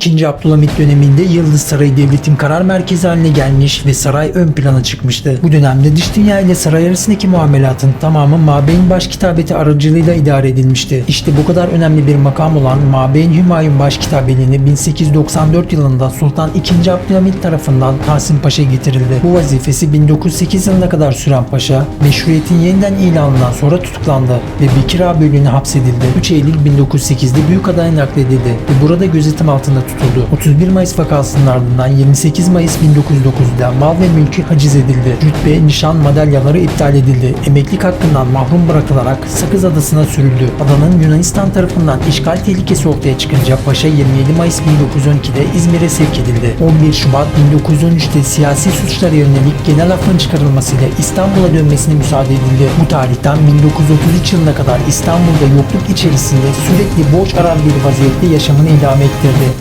2. Abdülhamit döneminde Yıldız Sarayı devletin karar merkezi haline gelmiş ve saray ön plana çıkmıştı. Bu dönemde dış dünya ile saray arasındaki muamelatın tamamı Mabeyn Başkitabeti aracılığıyla idare edilmişti. İşte bu kadar önemli bir makam olan Mabeyn Hümayun Başkitabeliğini 1894 yılında Sultan II. Abdülhamit tarafından Tahsin Paşa getirildi. Bu vazifesi 1908 yılına kadar süren paşa, meşruiyetin yeniden ilanından sonra tutuklandı ve Bekir Ağabeyliğine hapsedildi. 3 Eylül 1908'de Büyükada'ya nakledildi ve burada gözetim altında tutuldu. 31 Mayıs vakasının ardından 28 Mayıs 1909'da mal ve mülkü haciz edildi. Rütbe, nişan, madalyaları iptal edildi. Emeklilik hakkından mahrum bırakılarak Sakız Adası'na sürüldü. Adanın Yunanistan tarafından işgal tehlikesi ortaya çıkınca Paşa 27 Mayıs 1912'de İzmir'e sevk edildi. 11 Şubat 1913'te siyasi suçlara yönelik genel affın çıkarılmasıyla İstanbul'a dönmesine müsaade edildi. Bu tarihten 1933 yılına kadar İstanbul'da yokluk içerisinde sürekli borç aran bir vaziyette yaşamını idame ettirdi.